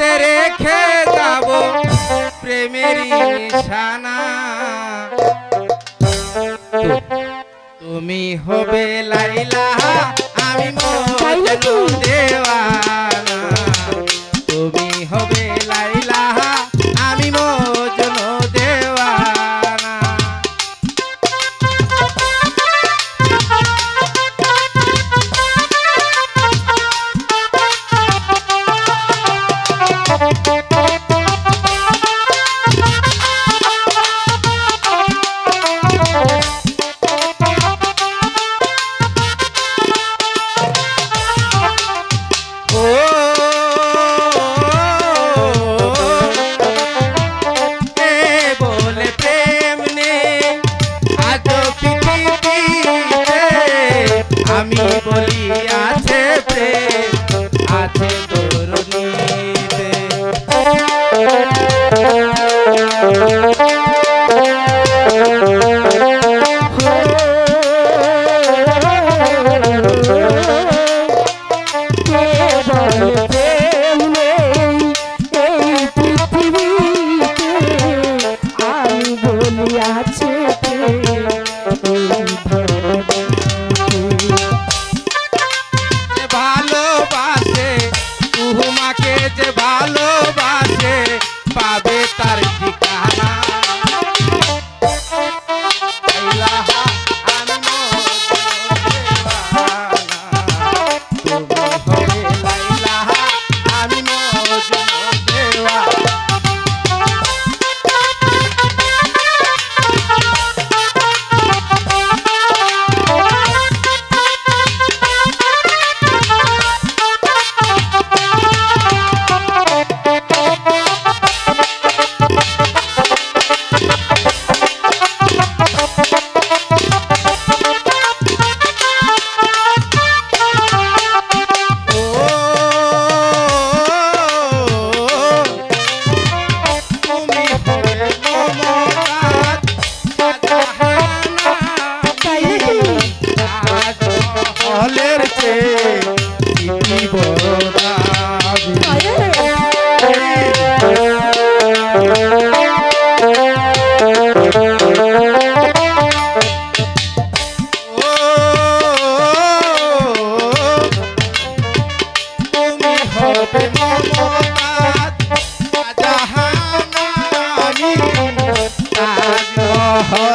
হাতে রেখে যাব প্রেমের নিশানা। তুমি হবে লাইলা আমি মজনু দেওয়ানা। তুমি হবে লাইলা।